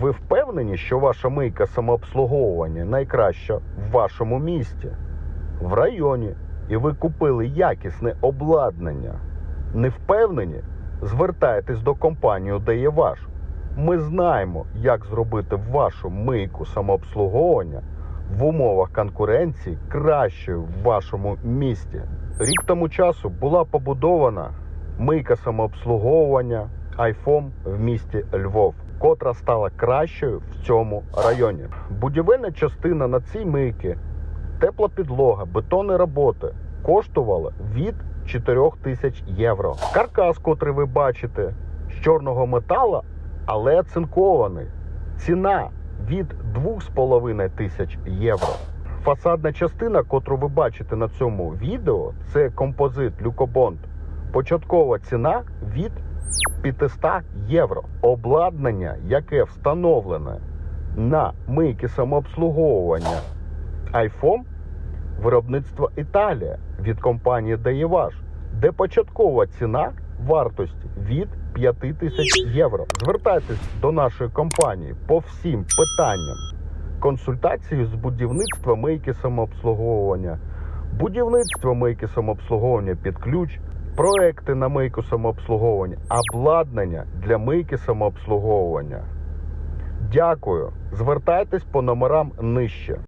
Ви впевнені, що ваша мийка самообслуговування найкраща в вашому місті, в районі, і ви купили якісне обладнання? Не впевнені? Звертайтесь до компанії, де є ваш. Ми знаємо, як зробити вашу мийку самообслуговування в умовах конкуренції кращою в вашому місті. Рік тому часу була побудована мийка самообслуговування iPhone в місті Львов, котра стала кращою в цьому районі. Будівельна частина на цій мийці, тепла підлога, бетонні роботи коштувала від 4 тисяч євро. Каркас, котрий ви бачите, з чорного металу, але цинкований. Ціна від 2,5 тисяч євро. Фасадна частина, котру ви бачите на цьому відео, це композит Люкобонд. Початкова ціна від 500 євро. Обладнання, яке встановлене на мийки самообслуговування iPhone, виробництво Італія від компанії Daewаш, де початкова ціна вартості від 5 тисяч євро. Звертайтесь до нашої компанії по всім питанням. Консультації з будівництва мийки самообслуговування, будівництво мийки самообслуговування під ключ, проекти на мийку самообслуговування, обладнання для мийки самообслуговування. Дякую. Звертайтесь по номерам нижче.